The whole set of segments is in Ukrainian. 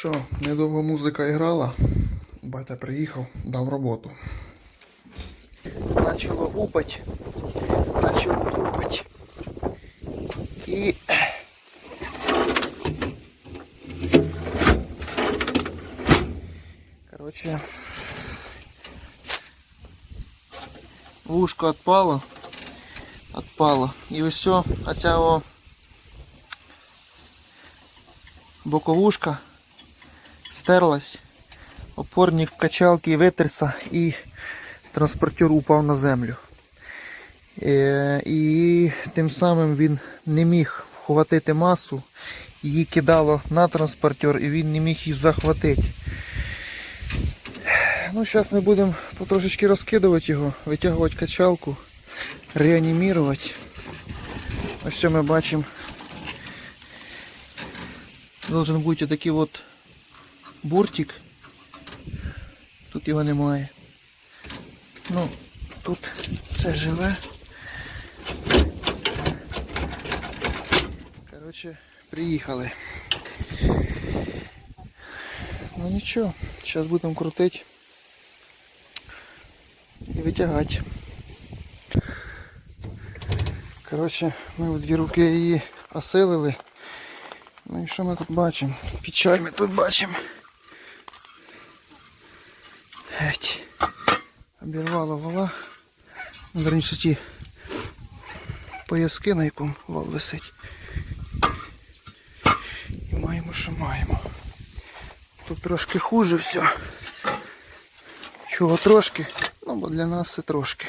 що, недовго музика грала. Батя приїхав, дав роботу. Начало упать. Начало упать. І. Короче. Вушко отпало. Отпало. І ось оця боковушка стерлась, опорник в качалці витерся і транспортер упав на землю. Е, І тим самим він не міг вхватити масу, її кидало на транспортер і він не міг її захватити. Ну, зараз ми будемо потрошечки розкидувати його, витягувати качалку, реанімувати. Ось що ми бачимо. Должен бути такий от буртик. Тут його немає. Ну, тут це живе. Коротше, приїхали. Ну нічого, зараз будемо крутити і витягати. Коротше, ми в дві руки її осилили. Ну і що ми тут бачимо? Печаль ми тут бачимо. Геть. Обірвало вала. Ну, Верніше ті пояски, на якому вал висить. І маємо, що маємо. Тут трошки хуже все. Чого трошки? Ну, бо для нас це трошки.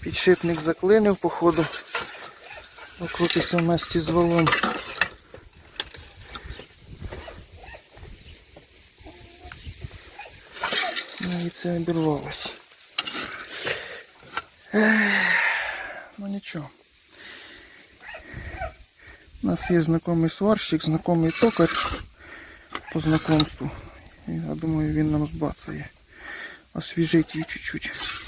Підшипник заклинив, походу. Окрутиться в з валом. Це обірвалось. Ех, Ну нічого. У нас є знайомий сварщик, знайомий токар по знакомству. Я думаю, він нам збацає. Освіжить її чуть-чуть.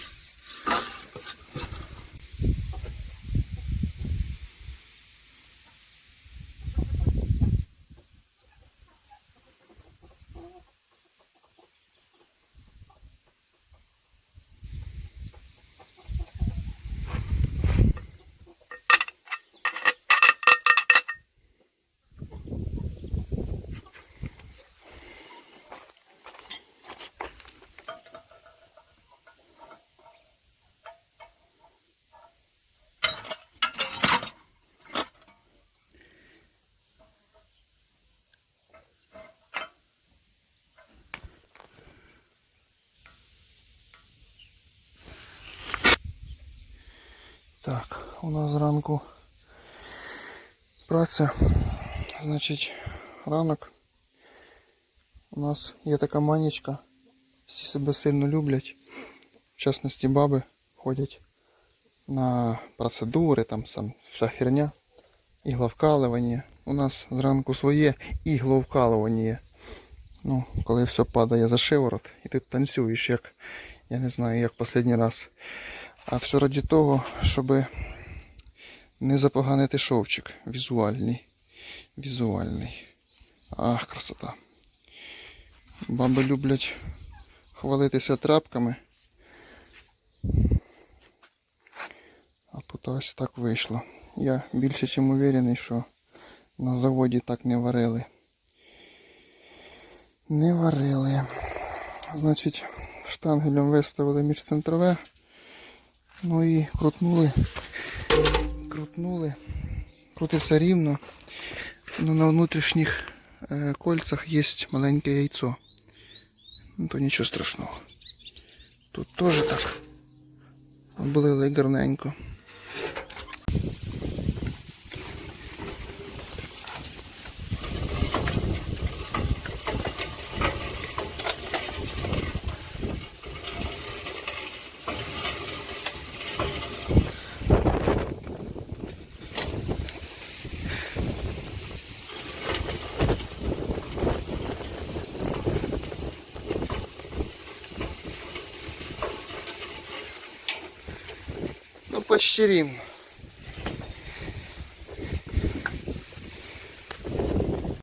Так, у нас зранку праця. Значить, ранок. У нас є така манічка. Всі себе сильно люблять. В частності баби ходять на процедури, там сам вся херня. Ігловкалування. У нас зранку своє ігловкалування. Ну, коли все падає за шиворот, і ти танцюєш, як, я не знаю, як останній раз. А все раді того, щоб не запоганити шовчик візуальний. Візуальний. Ах, красота. Баби люблять хвалитися тряпками. А тут ось так вийшло. Я більше чим уверений, що на заводі так не варили. Не варили. Значить, штангелем виставили між центрове. Ну і крутнули. Крутнули. Крутиться рівно. Ну, на внутрішніх е, кольцах є маленьке яйцо. Ну то нічого страшного. Тут теж так. Облили гарненько. Рівно.